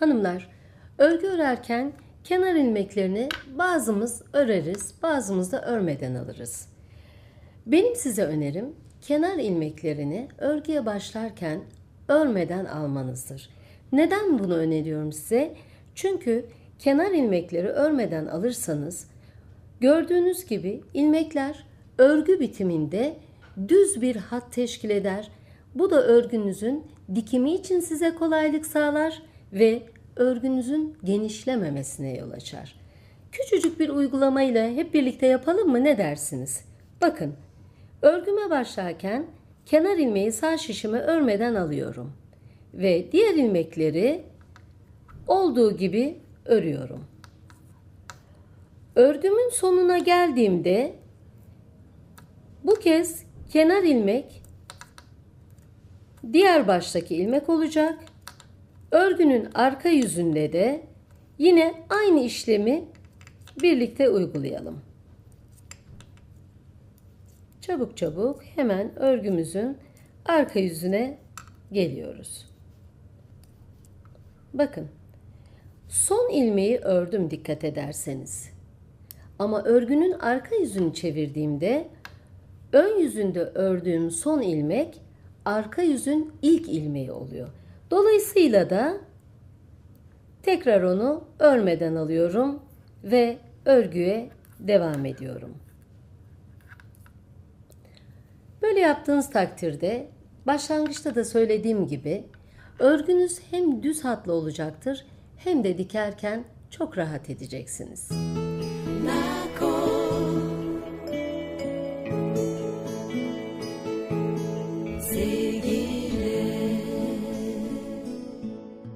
Hanımlar, örgü örerken kenar ilmeklerini bazımız öreriz, bazımız da örmeden alırız. Benim size önerim kenar ilmeklerini örgüye başlarken örmeden almanızdır. Neden bunu öneriyorum size? Çünkü kenar ilmekleri örmeden alırsanız gördüğünüz gibi ilmekler örgü bitiminde düz bir hat teşkil eder. Bu da örgünüzün dikimi için size kolaylık sağlar ve örgünüzün genişlememesine yol açar. Küçücük bir uygulamayla hep birlikte yapalım mı ne dersiniz? Bakın, örgüme başlarken kenar ilmeği sağ şişime örmeden alıyorum ve diğer ilmekleri olduğu gibi örüyorum. Örgümün sonuna geldiğimde bu kez kenar ilmek diğer baştaki ilmek olacak. Örgünün arka yüzünde de yine aynı işlemi birlikte uygulayalım. Çabuk çabuk hemen örgümüzün arka yüzüne geliyoruz. Bakın. Son ilmeği ördüm dikkat ederseniz. Ama örgünün arka yüzünü çevirdiğimde ön yüzünde ördüğüm son ilmek arka yüzün ilk ilmeği oluyor. Dolayısıyla da tekrar onu örmeden alıyorum ve örgüye devam ediyorum. Böyle yaptığınız takdirde başlangıçta da söylediğim gibi örgünüz hem düz hatlı olacaktır hem de dikerken çok rahat edeceksiniz. La